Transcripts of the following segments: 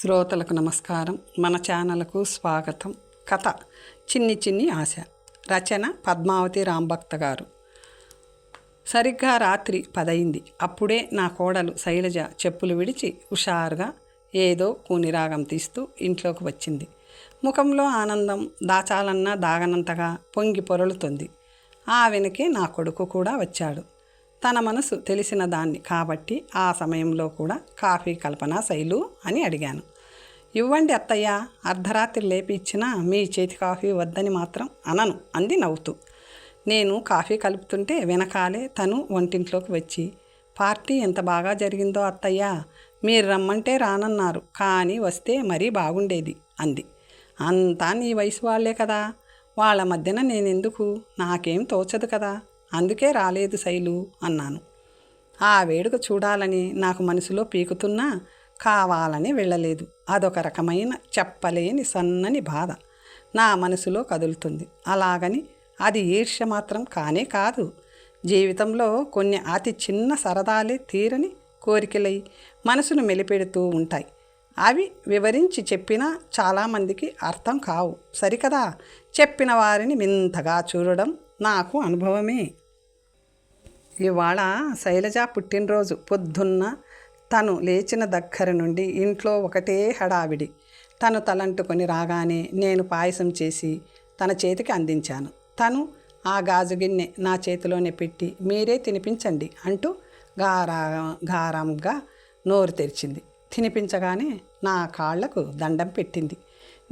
శ్రోతలకు నమస్కారం. మన ఛానల్కు స్వాగతం. కథ. చిన్ని చిన్ని ఆశ. రచన పద్మావతి రాంభక్త గారు. సరిగ్గా రాత్రి పదయింది అప్పుడే నా కోడలు శైలజ చెప్పులు విడిచి హుషారుగా ఏదో కూనిరాగం తీస్తూ ఇంట్లోకి వచ్చింది. ముఖంలో ఆనందం దాచాలన్నా దాగనంతగా పొంగి పొరలుతుంది. ఆ వెనకే నా కొడుకు కూడా వచ్చాడు. తన మనసు తెలిసిన దాన్ని కాబట్టి ఆ సమయంలో కూడా కాఫీ కల్పన శైలు అని అడిగాను. ఇవ్వండి అత్తయ్య అర్ధరాత్రి లేపి ఇచ్చినా మీ చేతి కాఫీ వద్దని మాత్రం అనను అంది నవ్వుతూ. నేను కాఫీ కలుపుతుంటే వెనకాలే తను వంటింట్లోకి వచ్చి పార్టీ ఎంత బాగా జరిగిందో అత్తయ్య మీరు రమ్మంటే రానన్నారు కానీ వస్తే మరీ బాగుండేది అంది. అంతా నీ వయసు వాళ్ళే కదా వాళ్ళ మధ్యన నేనెందుకు? నాకేం తోచదు కదా. అందుకే రాలేదు శైలు అన్నాను. ఆ వేడుక చూడాలని నాకు మనసులో పీకుతున్నా కావాలని వెళ్ళలేదు. అదొక రకమైన చెప్పలేని సన్నని బాధ. నా మనసులో కదులుతుంది. అలాగని అది ఈర్ష్య మాత్రం కానే కాదు. జీవితంలో కొన్ని అతి చిన్న సరదాలే తీరని కోరికలై మనసును మెలిపెడుతూ ఉంటాయి. అవి వివరించి చెప్పినా చాలామందికి అర్థం కావు. సరికదా? చెప్పిన వారిని వింతగా చూడడం నాకు అనుభవమే. ఇవాళ శైలజ పుట్టినరోజు. పొద్దున్న తను లేచిన దగ్గర నుండి ఇంట్లో ఒకటే హడావిడి. తను తలంటుకొని రాగానే నేను పాయసం చేసి తన చేతికి అందించాను. తను ఆ గాజు గిన్నె నా చేతిలోనే పెట్టి మీరే తినిపించండి అంటూ గారా గారంగా నోరు తెరిచింది. తినిపించగానే నా కాళ్ళకు దండం పెట్టింది.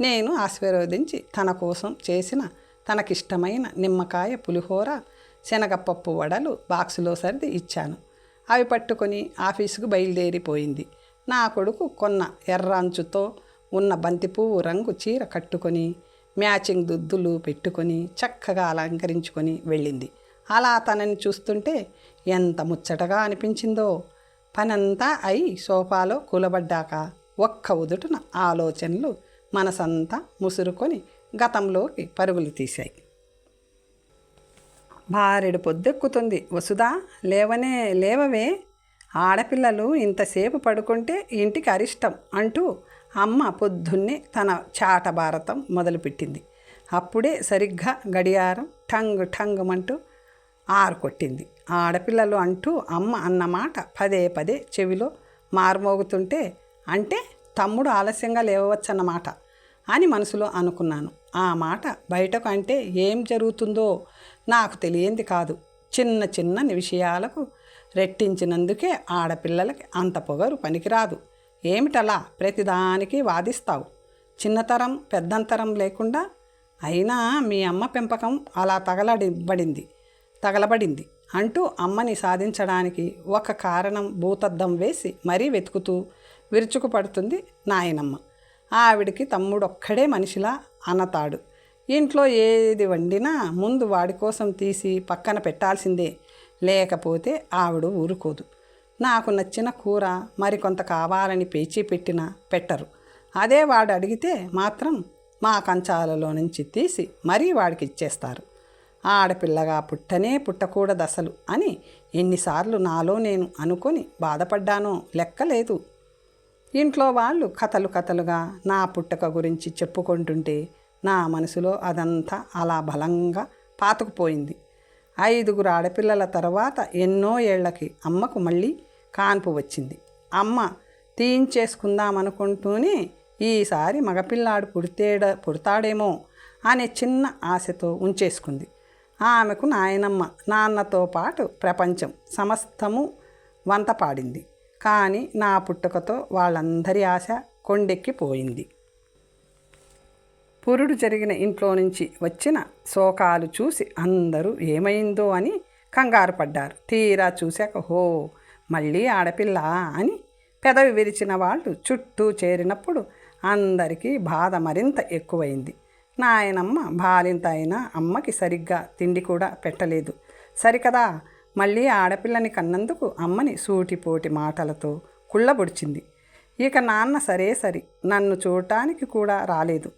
నేను ఆశీర్వదించి తన కోసం చేసిన తనకిష్టమైన నిమ్మకాయ పులిహోర శనగపప్పు వడలు బాక్సులో సర్ది ఇచ్చాను. అవి పట్టుకొని ఆఫీసుకు బయలుదేరిపోయింది. నా కొడుకు కొన్న ఎర్ర అంచుతో ఉన్న బంతిపువ్వు రంగు చీర కట్టుకొని మ్యాచింగ్ దుద్దులు పెట్టుకొని చక్కగా అలంకరించుకొని వెళ్ళింది. అలా తనని చూస్తుంటే ఎంత ముచ్చటగా అనిపించిందో. పనంతా అయి సోఫాలో కూలబడ్డాక ఒక్క ఉదుటున ఆలోచనలు మనసంతా ముసురుకొని గతంలోకి పరుగులు తీశాయి. భారెడు పొద్దెక్కుతుంది. వసుదా లేవనే లేవవే. ఆడపిల్లలు ఇంతసేపు పడుకుంటే ఇంటికి అరిష్టం అంటూ అమ్మ పొద్దున్నే తన చాట భారతం మొదలుపెట్టింది. అప్పుడే సరిగ్గా గడియారం ఠంగ్ ఠంగ్ అంటూ ఆరు కొట్టింది. ఆడపిల్లలు అంటూ అమ్మ అన్నమాట పదే పదే చెవిలో మారుమోగుతుంటే అంటే తమ్ముడు ఆలస్యంగా లేవవచ్చన్నమాట అని మనసులో అనుకున్నాను. ఆ మాట బయటకు అంటే ఏం జరుగుతుందో నాకు తెలియంది కాదు. చిన్న చిన్న విషయాలకు రెట్టించినందుకే ఆడపిల్లలకి అంత పొగరు పనికిరాదు. ఏమిటలా ప్రతిదానికి వాదిస్తావు? చిన్నతరం పెద్దంతరం లేకుండా అయినా మీ అమ్మ పెంపకం అలా తగలబడింది తగలబడింది అంటూ అమ్మని సాధించడానికి ఒక కారణం భూతద్దం వేసి మరీ వెతుకుతూ విరుచుకుపడుతుంది నాయనమ్మ. ఆవిడికి తమ్ముడొక్కడే మనిషిలా అనతాడు. ఇంట్లో ఏది వండినా ముందు వాడి కోసం తీసి పక్కన పెట్టాల్సిందే. లేకపోతే ఆవిడ ఊరుకోదు. నాకు నచ్చిన కూర మరికొంత కావాలని పేచీ పెట్టినా పెట్టరు. అదే వాడు అడిగితే మాత్రం మా కంచాలలో నుంచి తీసి మరీ వాడికి ఇచ్చేస్తారు. ఆడపిల్లగా పుట్టనే పుట్టకూడదు అసలు అని ఎన్నిసార్లు నాలో నేను అనుకొని బాధపడ్డానో లెక్కలేదు. ఇంట్లో వాళ్ళు కథలు కథలుగా నా పుట్టక గురించి చెప్పుకుంటుంటే నా మనసులో అదంతా అలా బలంగా పాతుకుపోయింది. ఐదుగురు ఆడపిల్లల తర్వాత ఎన్నో ఏళ్ళకి అమ్మకు మళ్ళీ కాన్పు వచ్చింది. అమ్మ తీయించేసుకుందామనుకుంటూనే ఈసారి మగపిల్లాడు పుడితేడ పుడతాడేమో అనే చిన్న ఆశతో ఉంచేసుకుంది. ఆమెకు నాయనమ్మ నాన్నతో పాటు ప్రపంచం సమస్తము వంత పాడింది కానీ నా పుట్టుకతో వాళ్ళందరి ఆశ కొండెక్కిపోయింది. పురుడు జరిగిన ఇంట్లో నుంచి వచ్చిన శోకాలు చూసి అందరూ ఏమైందో అని కంగారు పడ్డారు. తీరా చూశాక హో మళ్ళీ ఆడపిల్ల అని పెదవి విరిచిన వాళ్ళు చుట్టూ చేరినప్పుడు అందరికీ బాధ మరింత ఎక్కువైంది. నాయనమ్మ బాలింత అయినా అమ్మకి సరిగ్గా తిండి కూడా పెట్టలేదు. సరికదా? మళ్ళీ ఆడపిల్లని కన్నందుకు అమ్మని సూటిపోటి మాటలతో కుళ్ళబొడిచింది. ఇక నాన్న సరే సరి నన్ను చూడటానికి కూడా రాలేదు.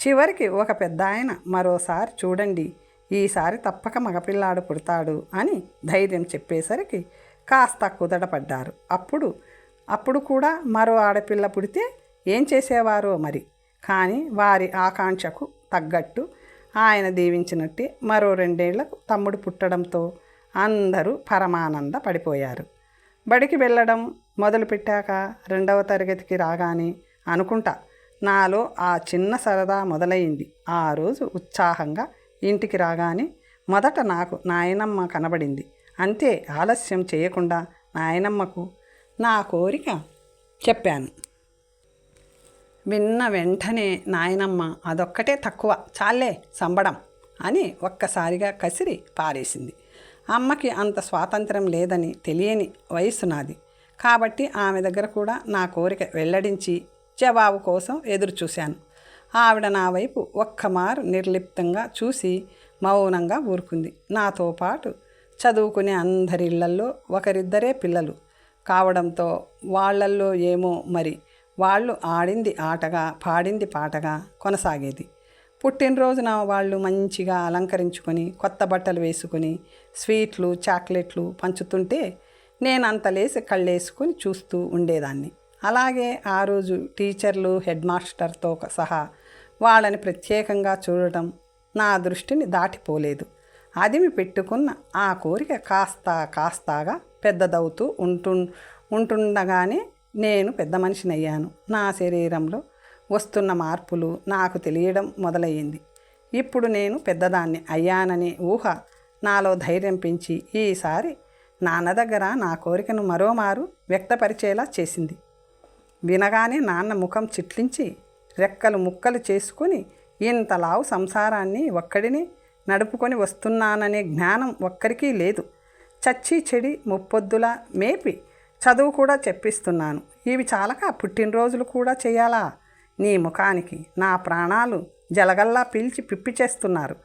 చివరికి ఒక పెద్ద ఆయన మరోసారి చూడండి ఈసారి తప్పక మగపిల్లాడు పుడతాడు అని ధైర్యం చెప్పేసరికి కాస్త కుదటపడ్డారు. అప్పుడు అప్పుడు కూడా మరో ఆడపిల్ల పుడితే ఏం చేసేవారో మరి? కానీ వారి ఆకాంక్షకు తగ్గట్టు ఆయన దీవించినట్టే మరో రెండేళ్ళకు తమ్ముడు పుట్టడంతో అందరూ పరమానంద పడిపోయారు. బడికి వెళ్ళడం మొదలుపెట్టాక రెండవ తరగతికి రాగానే అనుకుంటా నాలో ఆ చిన్న సరదా మొదలైంది. ఆ రోజు ఉత్సాహంగా ఇంటికి రాగానే మొదట నాకు నాయనమ్మ కనబడింది. అంతే ఆలస్యం చేయకుండా నాయనమ్మకు నా కోరిక చెప్పాను. విన్న వెంటనే నాయనమ్మ అదొక్కటే తక్కువ చాలే సంబడం అని ఒక్కసారిగా కసిరి పారేసింది. అమ్మకి అంత స్వాతంత్రం లేదని తెలియని వయసు నాది. కాబట్టి ఆమె దగ్గర కూడా నా కోరిక వెల్లడించి జవాబు కోసం ఎదురుచూశాను. ఆవిడ నా వైపు ఒక్కమారు నిర్లిప్తంగా చూసి మౌనంగా ఊరుకుంది. నాతో పాటు చదువుకునే అందరి ఇళ్ళల్లో ఒకరిద్దరే పిల్లలు. కావడంతో వాళ్ళల్లో ఏమో మరి వాళ్ళు ఆడింది ఆటగా పాడింది పాటగా కొనసాగేది. పుట్టినరోజున వాళ్ళు మంచిగా అలంకరించుకొని కొత్త బట్టలు వేసుకొని స్వీట్లు చాక్లెట్లు పంచుతుంటే నేను అంత లేసి కళ్ళేసుకొని చూస్తూ ఉండేదాన్ని. అలాగే ఆ రోజు టీచర్లు హెడ్ మాస్టర్తో సహా వాళ్ళని ప్రత్యేకంగా చూడటం నా దృష్టిని దాటిపోలేదు. అదిమి పెట్టుకున్న ఆ కోరిక కాస్త కాస్తాగా పెద్దదవుతూ ఉంటు ఉంటుండగానే నేను పెద్ద మనిషినయ్యాను. నా శరీరంలో వస్తున్న మార్పులు నాకు తెలియడం మొదలయ్యింది. ఇప్పుడు నేను పెద్దదాన్ని అయ్యాననే ఊహ నాలో ధైర్యం పెంచి ఈసారి నాన్న దగ్గర నా కోరికను మరోమారు వ్యక్తపరిచేలా చేసింది. వినగానే నాన్న ముఖం చిట్లించి రెక్కలు ముక్కలు చేసుకుని ఇంతలావు సంసారాన్ని ఒక్కడిని నడుపుకొని వస్తున్నాననే జ్ఞానం ఒక్కరికీ లేదు. చచ్చి చెడి ముప్పొద్దులా మేపి చదువు కూడా చెప్పిస్తున్నాను. ఇవి చాలక పుట్టినరోజులు కూడా చేయాలా? నీ ముఖానికి నా ప్రాణాలు జలగల్లా పీల్చి పిప్పి చేస్తున్నారు.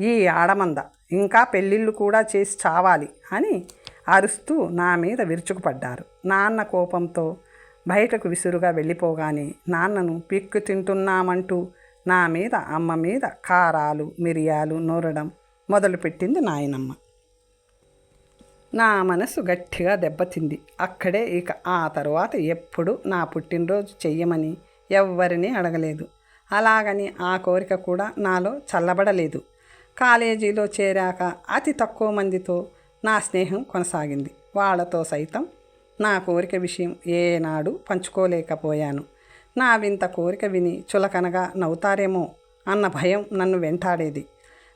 ఈ ఆడమంద ఇంకా పెళ్ళిళ్ళు కూడా చేసి చావాలి అని అరుస్తూ నా మీద విరుచుకుపడ్డారు. నాన్న కోపంతో బయటకు విసురుగా వెళ్ళిపోగానే నాన్నను పిక్కు తింటున్నామంటూ నా మీద అమ్మ మీద కారాలు మిరియాలు నూరడం మొదలుపెట్టింది నాయనమ్మ. నా మనసు గట్టిగా దెబ్బతింది. అక్కడే ఇక ఆ తర్వాత ఎప్పుడు నా పుట్టినరోజు చెయ్యమని ఎవ్వరినీ అడగలేదు. అలాగని ఆ కోరిక కూడా నాలో చల్లబడలేదు. కాలేజీలో చేరాక అతి తక్కువ మందితో నా స్నేహం కొనసాగింది. వాళ్ళతో సైతం నా కోరిక విషయం ఏనాడు పంచుకోలేకపోయాను. నా వింత కోరిక విని చులకనగా నవ్వుతారేమో అన్న భయం నన్ను వెంటాడేది.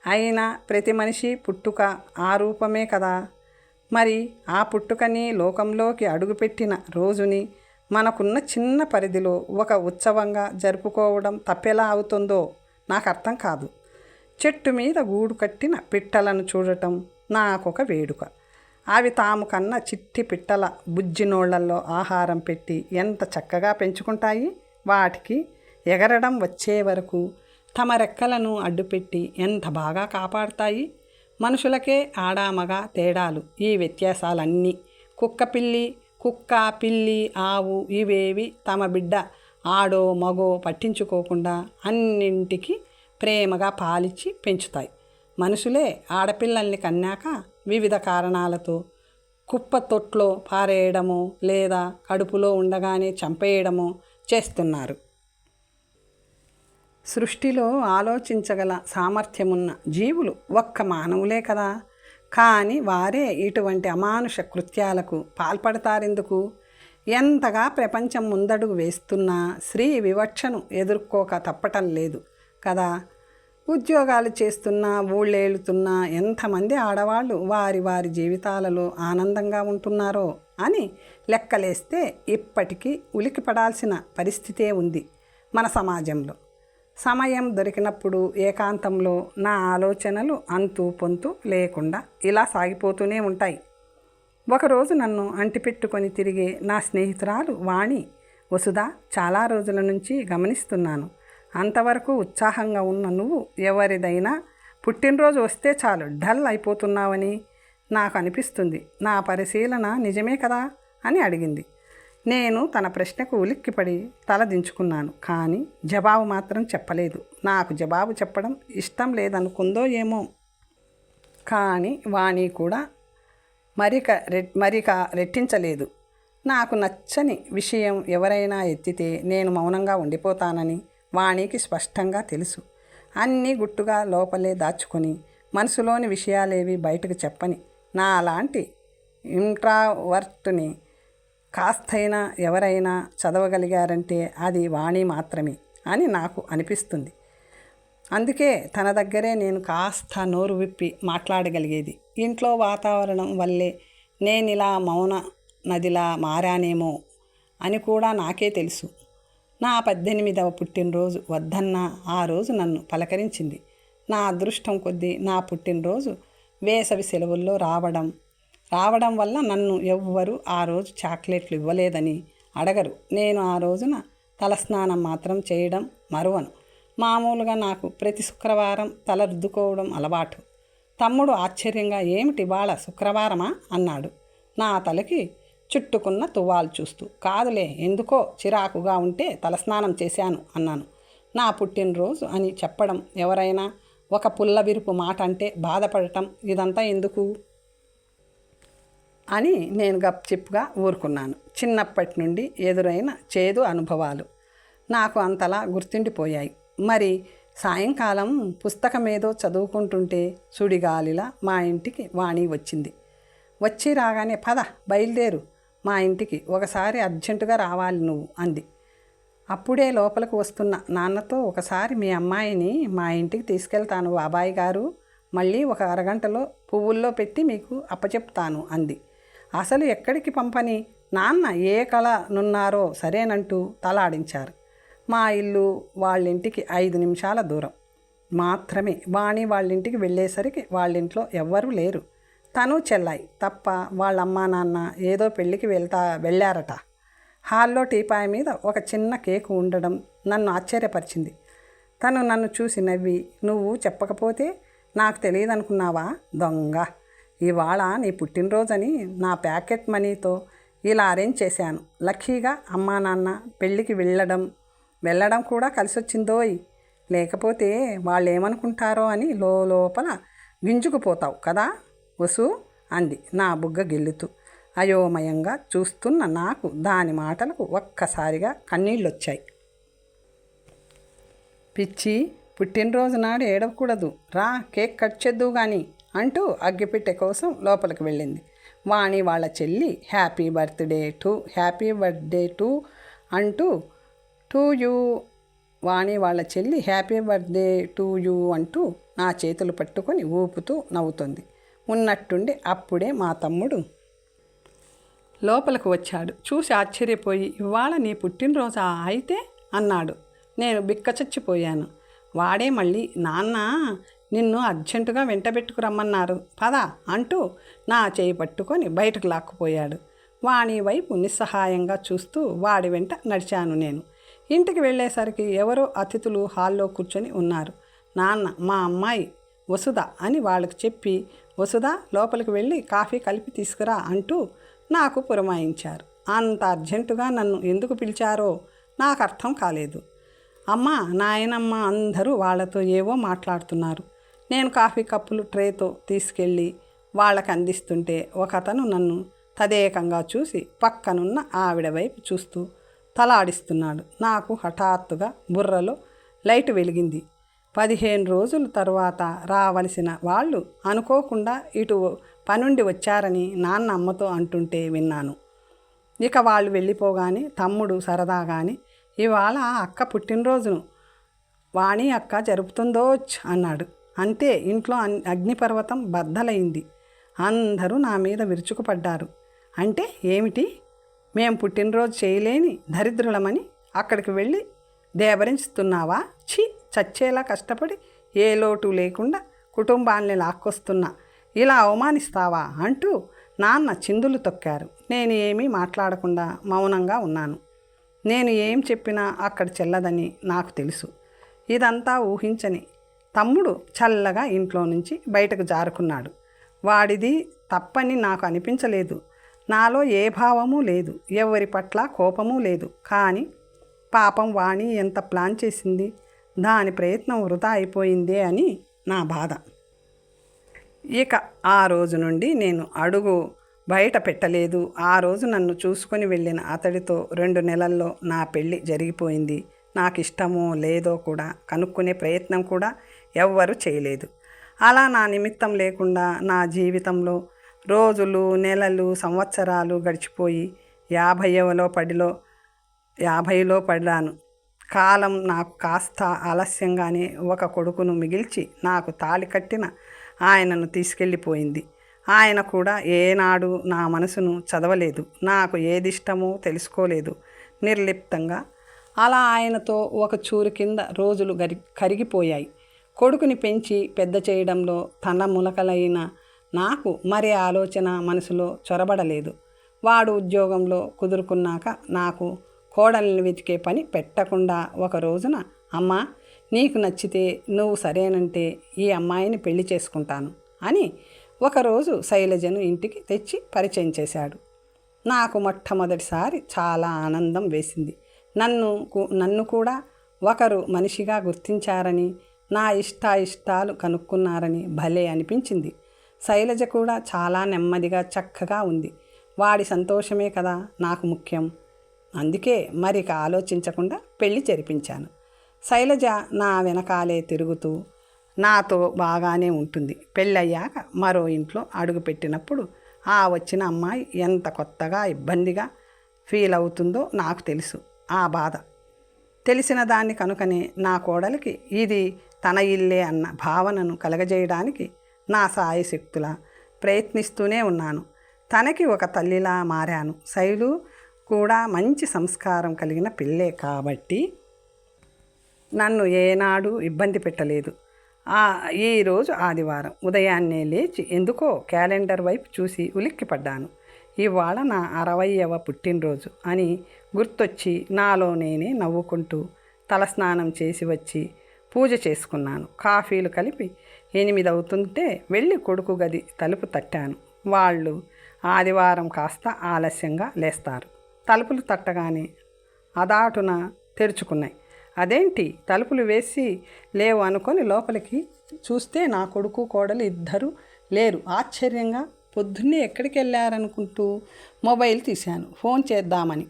అయినా ప్రతి మనిషి పుట్టుక ఆ రూపమే కదా. మరి ఆ పుట్టుకని లోకంలోకి అడుగుపెట్టిన రోజుని మనకున్న చిన్న పరిధిలో ఒక ఉత్సవంగా జరుపుకోవడం తప్పెలా అవుతుందో నాకు అర్థం కాదు. చెట్టు మీద గూడు కట్టిన పిట్టలను చూడటం నాకొక వేడుక. అవి తాము కన్న చిట్టి పిట్టల బుజ్జినోళ్ళల్లో ఆహారం పెట్టి ఎంత చక్కగా పెంచుకుంటాయి? వాటికి ఎగరడం వచ్చే వరకు తమ రెక్కలను అడ్డుపెట్టి ఎంత బాగా కాపాడుతాయి? మనుషులకే ఆడామగా తేడాలు ఈ వ్యత్యాసాలన్నీ. కుక్క పిల్లి కుక్క పిల్లి ఆవు ఇవేవి తమ బిడ్డ ఆడో మగో పట్టించుకోకుండా అన్నింటికి ప్రేమగా పాలిచ్చి పెంచుతాయి. మనుషులే ఆడపిల్లల్ని కన్నాక వివిధ కారణాలతో కుప్ప తొట్లో పారేయడమో లేదా కడుపులో ఉండగానే చంపేయడమో చేస్తున్నారు. సృష్టిలో ఆలోచించగల సామర్థ్యమున్న జీవులు ఒక్క మానవులే కదా. కానీ వారే ఇటువంటి అమానుష కృత్యాలకు పాల్పడతారెందుకు? ఎంతగా ప్రపంచం ముందడుగు వేస్తున్నా స్త్రీ వివక్షను ఎదుర్కోక తప్పటం లేదు కదా. ఉద్యోగాలు చేస్తున్నా ఊళ్ళేలుతున్నా ఎంతమంది ఆడవాళ్ళు వారి వారి జీవితాలలో ఆనందంగా ఉంటున్నారో అని లెక్కలేస్తే ఇప్పటికీ ఉలికిపడాల్సిన పరిస్థితే ఉంది మన సమాజంలో. సమయం దొరికినప్పుడు ఏకాంతంలో నా ఆలోచనలు అంతు పొంతు లేకుండా ఇలా సాగిపోతూనే ఉంటాయి. ఒకరోజు నన్ను అంటిపెట్టుకొని తిరిగే నా స్నేహితురాలు వాణి వసుధ చాలా రోజుల నుంచి గమనిస్తున్నాను. అంతవరకు ఉత్సాహంగా ఉన్న నువ్వు ఎవరిదైనా పుట్టినరోజు వస్తే చాలు డల్ అయిపోతున్నావని నాకు అనిపిస్తుంది. నా పరిశీలన నిజమే కదా? అని అడిగింది. నేను తన ప్రశ్నకు ఉలిక్కిపడి తల దించుకున్నాను. కానీ జవాబు మాత్రం చెప్పలేదు. నాకు జవాబు చెప్పడం ఇష్టం లేదనుకుందో ఏమో. కానీ వాణి కూడా మరిక రె మరిక రెట్టించలేదు. నాకు నచ్చని విషయం ఎవరైనా ఎత్తితే నేను మౌనంగా ఉండిపోతానని వాణికి స్పష్టంగా తెలుసు. అన్నీ గుట్టుగా లోపలే దాచుకొని మనసులోని విషయాలేవి బయటకు చెప్పని నా అలాంటి ఇంట్రావర్ట్ని కాస్తైనా ఎవరైనా చదవగలిగారంటే అది వాణి మాత్రమే అని నాకు అనిపిస్తుంది. అందుకే తన దగ్గరే నేను కాస్త నోరు విప్పి మాట్లాడగలిగేది. ఇంట్లో వాతావరణం వల్లే నేను ఇలా మౌన నదిలా మారానేమో అని కూడా నాకే తెలుసు. నా పద్దెనిమిదవ పుట్టినరోజు వద్దన్న ఆ రోజు నన్ను పలకరించింది. నా అదృష్టం కొద్దీ నా పుట్టినరోజు వేసవి సెలవుల్లో రావడం. రావడం వల్ల నన్ను ఎవ్వరూ ఆ రోజు చాక్లెట్లు ఇవ్వలేదని అడగరు. నేను ఆ రోజున తలస్నానం మాత్రం చేయడం మరువను. మామూలుగా నాకు ప్రతి శుక్రవారం తల రుద్దుకోవడం అలవాటు. తమ్ముడు ఆశ్చర్యంగా ఏమిటి వాళ్ళ శుక్రవారమా? అన్నాడు. నా తలకి చుట్టుకున్న తువ్వాలు చూస్తూ కాదులే ఎందుకో చిరాకుగా ఉంటే తలస్నానం చేశాను అన్నాను. నా పుట్టినరోజు అని చెప్పడం ఎవరైనా ఒక పుల్ల విరుపు మాట అంటే బాధపడటం ఇదంతా ఎందుకు? అని నేను గప్చిప్గా ఊరుకున్నాను. చిన్నప్పటి నుండి ఎదురైన చేదు అనుభవాలు నాకు అంతలా గుర్తుండిపోయాయి. మరి సాయంకాలం పుస్తకం ఏదో చదువుకుంటుంటే సుడిగాలిలా మా ఇంటికి వాణి వచ్చింది. వచ్చి రాగానే పద బయలుదేరు మా ఇంటికి ఒకసారి అర్జెంటుగా రావాలి నువ్వు అంది. అప్పుడే లోపలికి వస్తున్న నాన్నతో ఒకసారి మీ అమ్మాయిని మా ఇంటికి తీసుకెళ్తాను బాబాయ్ గారు మళ్ళీ ఒక అరగంటలో పువ్వుల్లో పెట్టి మీకు అప్పచెప్తాను అంది. అసలు ఎక్కడికి పంపని? నాన్న ఏ కళ నున్నారో సరేనంటూ తలాడించారు. మా ఇల్లు వాళ్ళింటికి ఐదు నిమిషాల దూరం. మాత్రమే వాణి వాళ్ళింటికి వెళ్ళేసరికి వాళ్ళింట్లో ఎవ్వరూ లేరు. తను చెల్లాయి. తప్ప వాళ్ళ అమ్మా నాన్న ఏదో పెళ్ళికి వెళ్తా వెళ్ళారట. హాల్లో టీపాయ మీద ఒక చిన్న కేకు ఉండడం నన్ను ఆశ్చర్యపరిచింది. తను నన్ను చూసి నవ్వి నువ్వు చెప్పకపోతే నాకు తెలియదనుకున్నావా? దొంగ! ఇవాళ నీ పుట్టినరోజని నా ప్యాకెట్ మనీతో ఇలా అరేంజ్ చేశాను. లక్కీగా అమ్మా నాన్న పెళ్ళికి వెళ్ళడం వెళ్ళడం కూడా కలిసి వచ్చిందోయ్ లేకపోతే వాళ్ళు ఏమనుకుంటారో అని లోపల గింజుకుపోతావు కదా! వసు అంది. నా బుగ్గ గిల్లుతూ అయోమయంగా చూస్తున్న నాకు దాని మాటలకు ఒక్కసారిగా కన్నీళ్ళొచ్చాయి. పిచ్చి పుట్టినరోజు నాడు ఏడవకూడదు. రా కేక్ కట్ చేద్దు కానీ అంటూ అగ్గిపెట్టె కోసం లోపలికి వెళ్ళింది. వాణి వాళ్ళ చెల్లి happy birthday to happy birthday to అంటూ టు యూ వాణి వాళ్ళ చెల్లి హ్యాపీ బర్త్డే టు యూ అంటూ నా చేతులు పట్టుకొని ఊపుతూ నవ్వుతుంది. ఉన్నట్టుండి అప్పుడే మా తమ్ముడు లోపలికి వచ్చాడు. చూసి ఆశ్చర్యపోయి ఇవాళ నీ పుట్టినరోజా అయితే? అన్నాడు. నేను బిక్కచచ్చిపోయాను వాడే మళ్ళీ నాన్న నిన్ను అర్జెంటుగా వెంటబెట్టుకు రమ్మన్నారు పద అంటూ నా చేయి పట్టుకొని బయటకు లాక్కుపోయాడు. వాణి వైపు నిస్సహాయంగా చూస్తూ వాడి వెంట నడిచాను నేను. ఇంటికి వెళ్ళేసరికి ఎవరో అతిథులు హాల్లో కూర్చొని ఉన్నారు. నాన్న మా అమ్మాయి వసుధ అని వాళ్ళకి చెప్పి వసుధ లోపలికి వెళ్ళి కాఫీ కలిపి తీసుకురా అంటూ నాకు పురమాయించారు. అంత అర్జెంటుగా నన్ను ఎందుకు పిలిచారో నాకు అర్థం కాలేదు. అమ్మ నాయనమ్మ అందరూ వాళ్ళతో ఏవో మాట్లాడుతున్నారు. నేను కాఫీ కప్పులు ట్రేతో తీసుకెళ్ళి వాళ్ళకి అందిస్తుంటే ఒక అతను నన్ను తదేకంగా చూసి పక్కనున్న ఆవిడ వైపు చూస్తూ తలాడిస్తున్నాడు. నాకు హఠాత్తుగా బుర్రలో లైట్ వెలిగింది. పదిహేను రోజుల తరువాత రావలసిన వాళ్ళు అనుకోకుండా ఇటు పనుండి వచ్చారని నాన్న అమ్మతో అంటుంటే విన్నాను. ఇక వాళ్ళు వెళ్ళిపోగానే తమ్ముడు సరదాగాని ఇవాళ అక్క పుట్టినరోజును వాణి అక్క జరుపుతుందోచ్ అన్నాడు. అంతే ఇంట్లో అగ్నిపర్వతం బద్దలైంది. అందరూ నా మీద విరుచుకుపడ్డారు. అంటే ఏమిటి? మేం పుట్టినరోజు చేయలేని దరిద్రులమని అక్కడికి వెళ్ళి దేబరించుతున్నావా ఛీ! చచ్చేలా కష్టపడి ఏ లోటు లేకుండా కుటుంబాన్ని లాక్కొస్తున్నా. ఇలా అవమానిస్తావా అంటూ నాన్న చిందులు తొక్కారు. నేను ఏమీ మాట్లాడకుండా మౌనంగా ఉన్నాను. నేను ఏం చెప్పినా అక్కడ చెల్లదని నాకు తెలుసు. ఇదంతా ఊహించని తమ్ముడు చల్లగా ఇంట్లో నుంచి బయటకు జారుకున్నాడు. వాడిది తప్పని నాకు అనిపించలేదు. నాలో ఏ భావము లేదు. ఎవరి పట్ల కోపము లేదు. కానీ పాపం వాణి ఎంత ప్లాన్ చేసింది? దాని ప్రయత్నం వృధా అయిపోయిందే అని నా బాధ. ఇక ఆ రోజు నుండి నేను అడుగు బయట పెట్టలేదు. ఆ రోజు నన్ను చూసుకొని వెళ్ళిన అతడితో రెండు నెలల్లో నా పెళ్ళి జరిగిపోయింది. నాకు ఇష్టమో లేదో కూడా కనుక్కునే ప్రయత్నం కూడా ఎవ్వరూ చేయలేదు. అలా నా నిమిత్తం లేకుండా నా జీవితంలో రోజులు నెలలు సంవత్సరాలు గడిచిపోయి యాభైవలో పడిలో యాభైలో పడ్డాను. కాలం నాకు కాస్త ఆలస్యంగానే ఒక కొడుకును మిగిల్చి నాకు తాళి కట్టిన ఆయనను తీసుకెళ్ళిపోయింది. ఆయన కూడా ఏనాడు నా మనసును చదవలేదు. నాకు ఏది ఇష్టమో తెలుసుకోలేదు. నిర్లిప్తంగా అలా ఆయనతో ఒక చూరు కింద రోజులు గరి కరిగిపోయాయి. కొడుకుని పెంచి పెద్ద చేయడంలో తన ములకలైన నాకు మరే ఆలోచన మనసులో చొరబడలేదు. వాడు ఉద్యోగంలో కుదురుకున్నాక నాకు కోడల్ని వెతికే పని పెట్టకుండా ఒక రోజున అమ్మా నీకు నచ్చితే నువ్వు సరేనంటే ఈ అమ్మాయిని పెళ్ళి చేసుకుంటాను అని ఒకరోజు శైలజను ఇంటికి తెచ్చి పరిచయం చేశాడు. నాకు మొట్టమొదటిసారి చాలా ఆనందం వేసింది. నన్ను నన్ను కూడా ఒకరు మనిషిగా గుర్తించారని నా ఇష్టాయిష్టాలు కనుక్కున్నారని భలే అనిపించింది. శైలజ కూడా చాలా నెమ్మదిగా చక్కగా ఉంది. వాడి సంతోషమే కదా నాకు ముఖ్యం. అందుకే మరిక ఆలోచించకుండా పెళ్ళి జరిపించాను. శైలజ నా వెనకాలే తిరుగుతూ నాతో బాగానే ఉంటుంది. పెళ్ళయ్యాక మరో ఇంట్లో అడుగుపెట్టినప్పుడు ఆ వచ్చిన అమ్మాయి ఎంత కొత్తగా ఇబ్బందిగా ఫీల్ అవుతుందో నాకు తెలుసు. ఆ బాధ. తెలిసిన దాన్ని కనుకనే నా కోడలికి ఇది తన ఇల్లే అన్న భావనను కలగజేయడానికి నా సాయశక్తుల ప్రయత్నిస్తూనే ఉన్నాను. తనకి ఒక తల్లిలా మారాను. శైలు కూడా మంచి సంస్కారం కలిగిన పిల్లే కాబట్టి నన్ను ఏనాడు ఇబ్బంది పెట్టలేదు. ఈరోజు ఆదివారం ఉదయాన్నే లేచి ఎందుకో క్యాలెండర్ వైపు చూసి ఉలిక్కిపడ్డాను. ఇవాళ నా అరవయవ పుట్టినరోజు అని గుర్తొచ్చి నాలో నేనే నవ్వుకుంటూ తలస్నానం చేసి వచ్చి పూజ చేసుకున్నాను. కాఫీలు కలిపి ఎనిమిది అవుతుంటే వెళ్ళి కొడుకు గది తలుపు తట్టాను. వాళ్ళు ఆదివారం కాస్త ఆలస్యంగా లేస్తారు. తలుపులు తట్టగానే అదాటున తెరుచుకున్నాయి. అదేంటి? తలుపులు వేసి లేవు అనుకొని లోపలికి చూస్తే నా కొడుకు కోడలు ఇద్దరు లేరు. ఆశ్చర్యంగా పొద్దున్నే ఎక్కడికి వెళ్ళారనుకుంటూ మొబైల్ తీశాను. ఫోన్ చేద్దామని.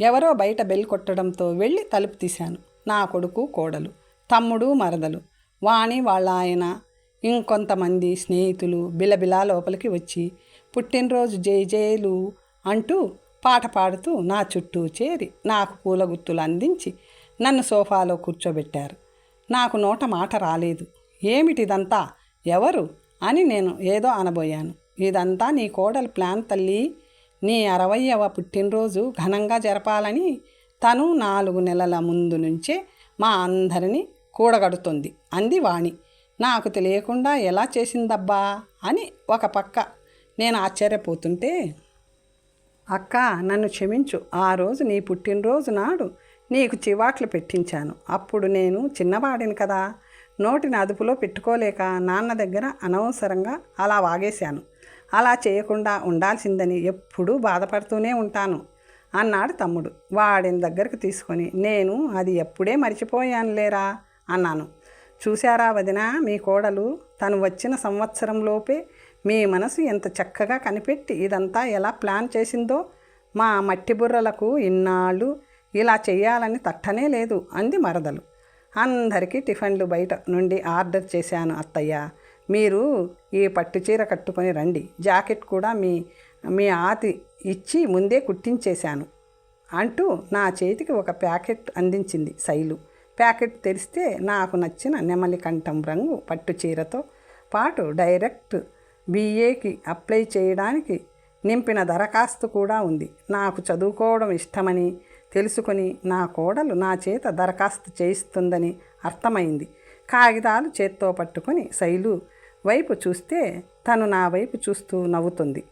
ఎవరో బయట బెల్ కొట్టడంతో వెళ్ళి తలుపు తీశాను. నా కొడుకు కోడలు తమ్ముడు మరదలు. వాణి వాళ్ళ ఆయన ఇంకొంతమంది స్నేహితులు బిలబిలా లోపలికి వచ్చి పుట్టినరోజు జై జయలు అంటూ పాట పాడుతూ నా చుట్టూ చేరి నాకు పూల గుత్తులు అందించి నన్ను సోఫాలో కూర్చోబెట్టారు. నాకు నోట మాట రాలేదు. ఏమిటిదంతా? ఎవరు? అని నేను ఏదో అనబోయాను. ఇదంతా నీ కోడలు ప్లాన్ తల్లి. నీ అరవయవ పుట్టినరోజు ఘనంగా జరపాలని తను నాలుగు నెలల ముందు నుంచే మా అందరినీ కూడగడుతుంది అంది వాణి. నాకు తెలియకుండా ఎలా చేసిందబ్బా? అని ఒక పక్క నేను ఆశ్చర్యపోతుంటే అక్క నన్ను క్షమించు. ఆ రోజు నీ పుట్టినరోజు నాడు నీకు చివాట్లు పెట్టించాను. అప్పుడు నేను చిన్నవాడిని కదా. నోటిని అదుపులో పెట్టుకోలేక నాన్న దగ్గర అనవసరంగా అలా వాగేశాను. అలా చేయకుండా ఉండాల్సిందని ఎప్పుడూ బాధపడుతూనే ఉంటాను అన్నాడు తమ్ముడు. వాడిని దగ్గరకు తీసుకొని నేను అది ఎప్పుడే మర్చిపోయాను లేరా అన్నాను. చూశారా వదిన మీ కోడలు తను వచ్చిన సంవత్సరంలోపే మీ మనసు ఎంత చక్కగా కనిపెట్టి ఇదంతా ఎలా ప్లాన్ చేసిందో మా మట్టి బుర్రలకు ఇన్నాళ్ళు ఇలా చేయాలని తట్టనే లేదు అంది మరదలు. అందరికీ టిఫిన్లు బయట నుండి ఆర్డర్ చేశాను అత్తయ్య. మీరు ఈ పట్టు చీర కట్టుకొని రండి. జాకెట్ కూడా మీ మీ ఆతి ఇచ్చి ముందే కుట్టించేశాను అంటూ నా చేతికి ఒక ప్యాకెట్ అందించింది శైలు. ప్యాకెట్ తెరిస్తే నాకు నచ్చిన నెమలి కంఠం రంగు పట్టు చీరతో పాటు డైరెక్ట్ బీఏకి అప్లై చేయడానికి నింపిన దరఖాస్తు కూడా ఉంది. నాకు చదువుకోవడం ఇష్టమని తెలుసుకుని నా కోడలు నా చేత దరఖాస్తు చేయిస్తుందని అర్థమైంది. కాగితాలు చేత్తో పట్టుకొని శైలు వైపు చూస్తే తను నా వైపు చూస్తూ నవ్వుతుంది.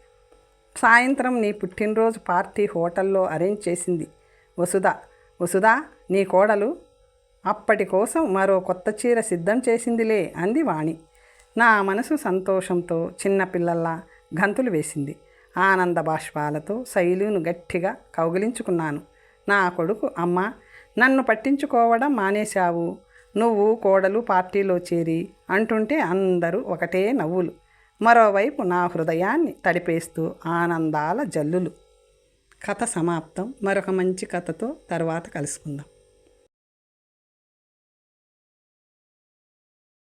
సాయంత్రం నీ పుట్టినరోజు పార్టీ హోటల్లో అరేంజ్ చేసింది. వసుధ వసుధ నీ కోడలు అప్పటి కోసం మరో కొత్త చీర సిద్ధం చేసిందిలే అంది వాణి. నా మనసు సంతోషంతో చిన్నపిల్లల్లా గంతులు వేసింది. ఆనంద బాష్పాలతో శైలును గట్టిగా కౌగిలించుకున్నాను. నా కొడుకు అమ్మ నన్ను పట్టించుకోవడం మానేశావు. నువ్వు కోడలు పార్టీలో చేరి అంటుంటే అందరూ ఒకటే నవ్వులు. మరోవైపు నా హృదయాన్ని తడిపేస్తూ ఆనందాల జల్లులు. కథ సమాప్తం. మరొక మంచి కథతో తర్వాత కలుసుకుందాం.